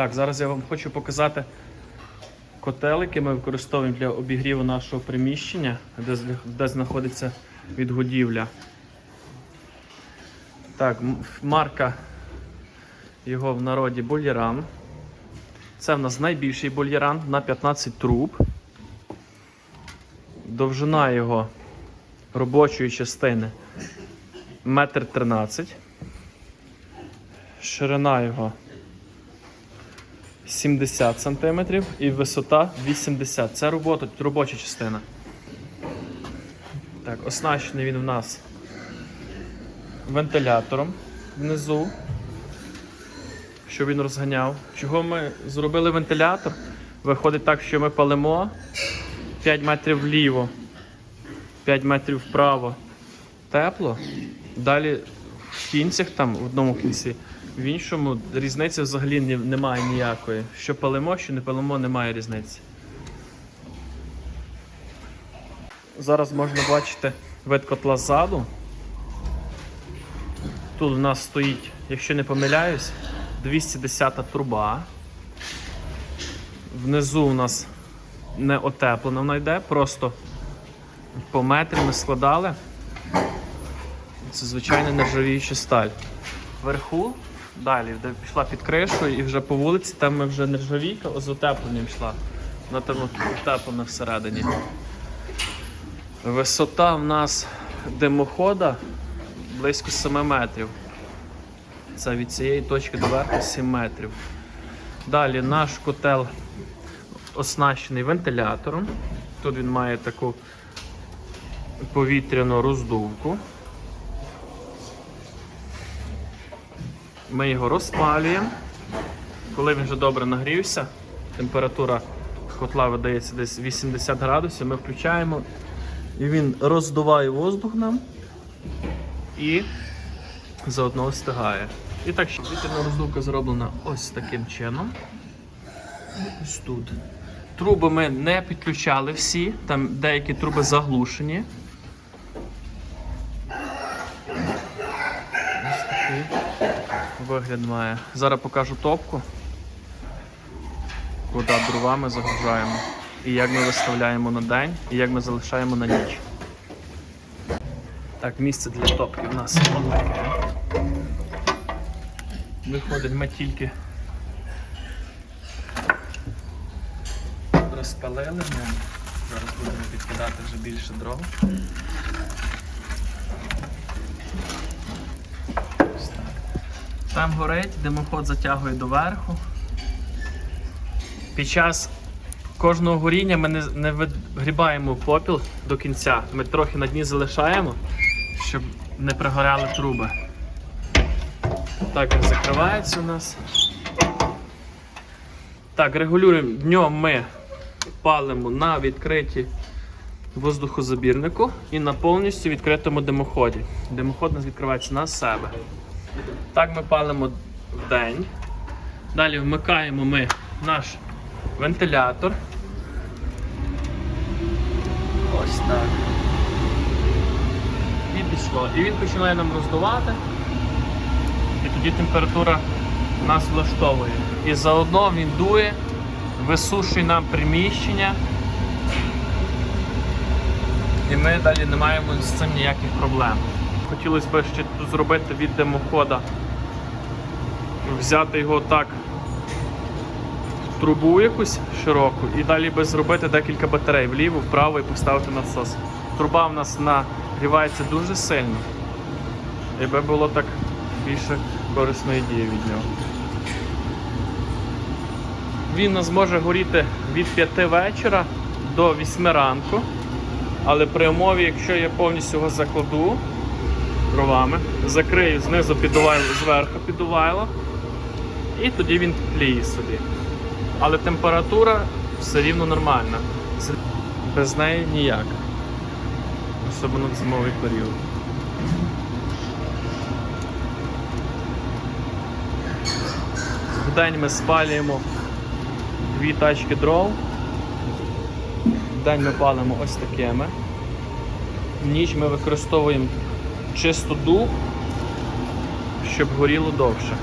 Так, зараз я вам хочу показати котел, який ми використовуємо для обігріву нашого приміщення, де, де знаходиться відгодівля. Так, марка його в народі Боліран. Це в нас найбільший боліран на 15 труб. Довжина його робочої частини 1,13 м. Ширина його 70 см і висота 80 Це робота, робоча частина. Так, оснащений він в нас вентилятором внизу, щоб він розганяв. Чого ми зробили вентилятор? Виходить так, що ми палимо 5 метрів вліво, 5 метрів вправо. Тепло. Далі в кінцях, там в одному кінці, в іншому різниці взагалі немає ніякої. Що палимо, що не палимо, немає різниці. Зараз можна бачити вид котла ззаду. Тут у нас стоїть, якщо не помиляюсь, 210 труба. Внизу у нас не отеплена вона йде, просто по метрі ми складали. Це звичайна нержавіюча сталь. Вверху, далі, де пішла під кришою і вже по вулиці, там ми вже нержавійка з утепленням йшла. Вона там утеплена всередині. Висота в нас димохода близько 7 метрів. Це від цієї точки до верху 7 метрів. Далі наш котел оснащений вентилятором. Тут він має таку повітряну роздувку. Ми його розпалюємо. Коли він вже добре нагрівся, температура котла видається десь 80 градусів, ми включаємо і він роздуває воздух нам і заодно встигає. І так, що вітряна роздувка зроблена ось таким чином. Ось тут. Труби ми не підключали всі, там деякі труби заглушені. Ось такий вигляд має. Зараз покажу топку, куди дровами загружаємо. І як ми виставляємо на день, і як ми залишаємо на ніч. Так, місце для топки в нас таке. Виходить, ми тільки розпалили, ми зараз будемо підкидати вже більше дров. Ось так. Там горить, димоход затягує доверху. Під час кожного горіння ми не, не вигрібаємо попіл до кінця. Ми трохи на дні залишаємо, щоб не пригоряли труби. Так він закривається у нас. Так, регулюємо днем ми палимо на відкритій воздухозабірнику і на повністю відкритому димоході. Димоход у нас відкривається на себе. Так ми палимо в день. Далі вмикаємо ми наш вентилятор. Ось так. І пішло. І він починає нам роздувати. І тоді температура нас влаштовує. І заодно він дує, висушує нам приміщення. І ми далі не маємо з цим ніяких проблем. Хотілося б ще тут зробити від димохода, взяти його так в трубу якусь широку і далі би зробити декілька батарей вліво, вправо і поставити насос. Труба в нас нагрівається дуже сильно. І би було так більше корисної дії від нього. Він у нас може горіти від 5 вечора до 8 ранку. Але при умові, якщо я повністю його закладу дровами, закрию знизу підувайло, зверху підувайло, і тоді він тліє собі. Але температура все рівно нормальна. Без неї ніяк. Особливо в зимовий період. В день ми спалюємо дві тачки дров. В день ми палимо ось такими. Ніч ми використовуємо чисту дуб, щоб горіло довше.